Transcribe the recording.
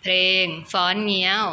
เพลงฟ้อนเงี้ยว